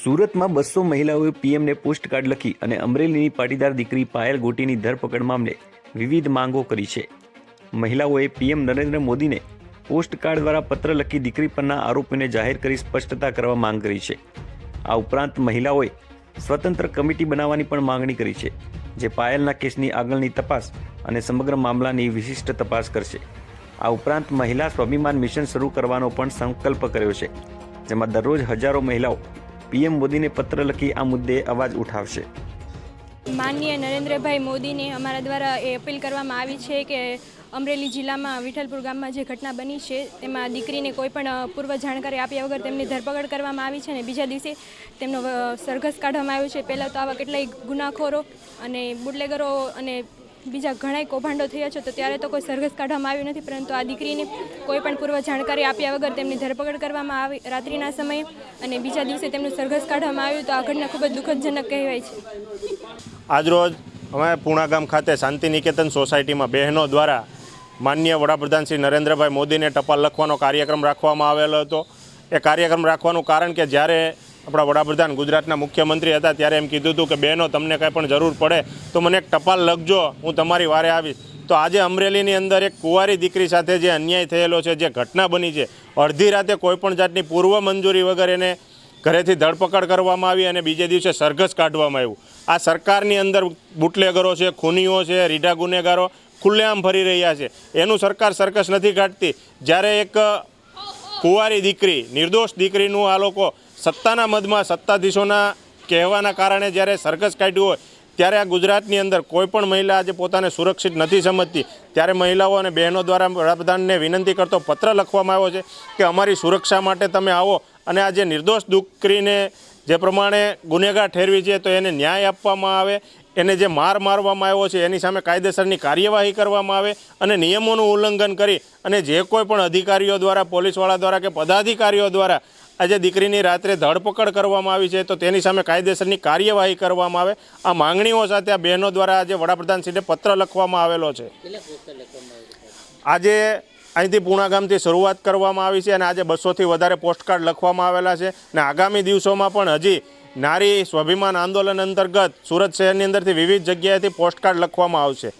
સુરતમાં બસો મહિલાઓએ પીએમને પોસ્ટકાર્ડ લખી અને અમરેલીની પાટીદાર દીકરી પાયલ ગોટીની ધરપકડ મામલે વિવિધ માંગો કરી છે. મહિલાઓએ પીએમ નરેન્દ્ર મોદીને પોસ્ટકાર્ડ દ્વારા પત્ર લખી દીકરી પરના આરોપીને જાહેર કરી સ્પષ્ટતા કરવા માંગ કરી છે. આ ઉપરાંત મહિલાઓએ સ્વતંત્ર કમિટી બનાવવાની પણ માંગણી કરી છે, જે પાયલના કેસની આગળની તપાસ અને સમગ્ર મામલાની વિશિષ્ટ તપાસ કરશે. આ ઉપરાંત મહિલા સ્વાભિમાન મિશન શરૂ કરવાનો પણ સંકલ્પ કર્યો છે, જેમાં દરરોજ હજારો મહિલાઓ પીએમ મોદીને પત્ર લખી આ મુદ્દે અવાજ ઉઠાવશે. માનનીય નરેન્દ્રભાઈ મોદીને અમારા દ્વારા એ અપીલ કરવામાં આવી છે કે અમરેલી જિલ્લામાં વિઠ્ઠલપુર ગામમાં જે ઘટના બની છે, તેમાં દીકરીને કોઈ પણ પૂર્વ જાણકારી આપ્યા વગર તેમની ધરપકડ કરવામાં આવી છે અને બીજા દિવસે તેમનો સરઘસ કાઢવામાં આવ્યો છે. પહેલાં તો આવા કેટલાય ગુનાખોરો અને બુટલેગરો અને બીજા ઘણાય કૌભાંડો થયા છે, તો ત્યારે તો કોઈ સરઘસ કાઢવામાં આવ્યું નથી, પરંતુ આ દીકરીની કોઈ પણ પૂર્વ જાણકારી આપ્યા વગર તેમની ધરપકડ કરવામાં આવી રાત્રિના સમયે અને બીજા દિવસે તેમનું સરઘસ કાઢવામાં આવ્યું, તો આ ઘટના ખૂબ જ દુઃખદજનક કહેવાય છે. આજરોજ અમે પૂણા ગામ ખાતે શાંતિ નિકેતન સોસાયટીમાં બહેનો દ્વારા માન્ય વડાપ્રધાન શ્રી નરેન્દ્રભાઈ મોદીને ટપાલ લખવાનો કાર્યક્રમ રાખવામાં આવેલો હતો. એ કાર્યક્રમ રાખવાનું કારણ કે જ્યારે આપણા વડાપ્રધાન ગુજરાતના મુખ્યમંત્રી હતા ત્યારે એમ કીધું હતું કે, બહેનો, તમને કાંઈ પણ જરૂર પડે તો મને એક ટપાલ લખજો, હું તમારી વારે આવીશ. તો આજે અમરેલીની અંદર એક કુંવારી દીકરી સાથે જે અન્યાય થયેલો છે, જે ઘટના બની છે, અડધી રાતે કોઈપણ જાતની પૂર્વ મંજૂરી વગર એને ઘરેથી ધરપકડ કરવામાં આવી અને બીજે દિવસે સરઘસ કાઢવામાં આવ્યું. આ સરકારની અંદર બુટલેગરો છે, ખૂનીઓ છે, રીઢા ગુનેગારો ખુલ્લેઆમ ફરી રહ્યા છે. એનું સરકાર સરકસ નથી કાઢતી. જ્યારે એક કુંવારી દીકરી, નિર્દોષ દીકરીનું આ લોકો સત્તાના મદમાં સત્તાધીશોના કહેવાના કારણે જ્યારે સરઘસ કાઢ્યું હોય, ત્યારે આ ગુજરાતની અંદર કોઈપણ મહિલા આજે પોતાને સુરક્ષિત નથી સમજતી. ત્યારે મહિલાઓ અને બહેનો દ્વારા વડાપ્રધાનને વિનંતી કરતો પત્ર લખવામાં આવ્યો છે કે અમારી સુરક્ષા માટે તમે આવો અને આ જે નિર્દોષ દીકરીને જે પ્રમાણે ગુનેગાર ઠેરવી છે, તો એને ન્યાય આપવામાં આવે. એને જે માર મારવામાં આવ્યો છે, એની સામે કાયદેસરની કાર્યવાહી કરવામાં આવે અને નિયમોનું ઉલ્લંઘન કરી અને જે કોઈ પણ અધિકારીઓ દ્વારા, પોલીસવાળા દ્વારા કે પદાધિકારીઓ દ્વારા આજે દીકરીની રાત્રે ધરપકડ કરવામાં આવી છે તો તેની સામે કાયદેસરની કાર્યવાહી કરવામાં આવે. આ માંગણીઓ સાથે આ બહેનો દ્વારા આજે વડાપ્રધાનશ્રીને પત્ર લખવામાં આવેલો છે? આજે અહીંથી પૂણા ગામથી શરૂઆત કરવામાં આવી છે અને આજે બસોથી વધારે પોસ્ટકાર્ડ લખવામાં આવેલા છે અને આગામી દિવસોમાં પણ હજી નારી સ્વાભિમાન આંદોલન અંતર્ગત સુરત શહેરની અંદરથી વિવિધ જગ્યાએથી પોસ્ટકાર્ડ લખવામાં આવશે.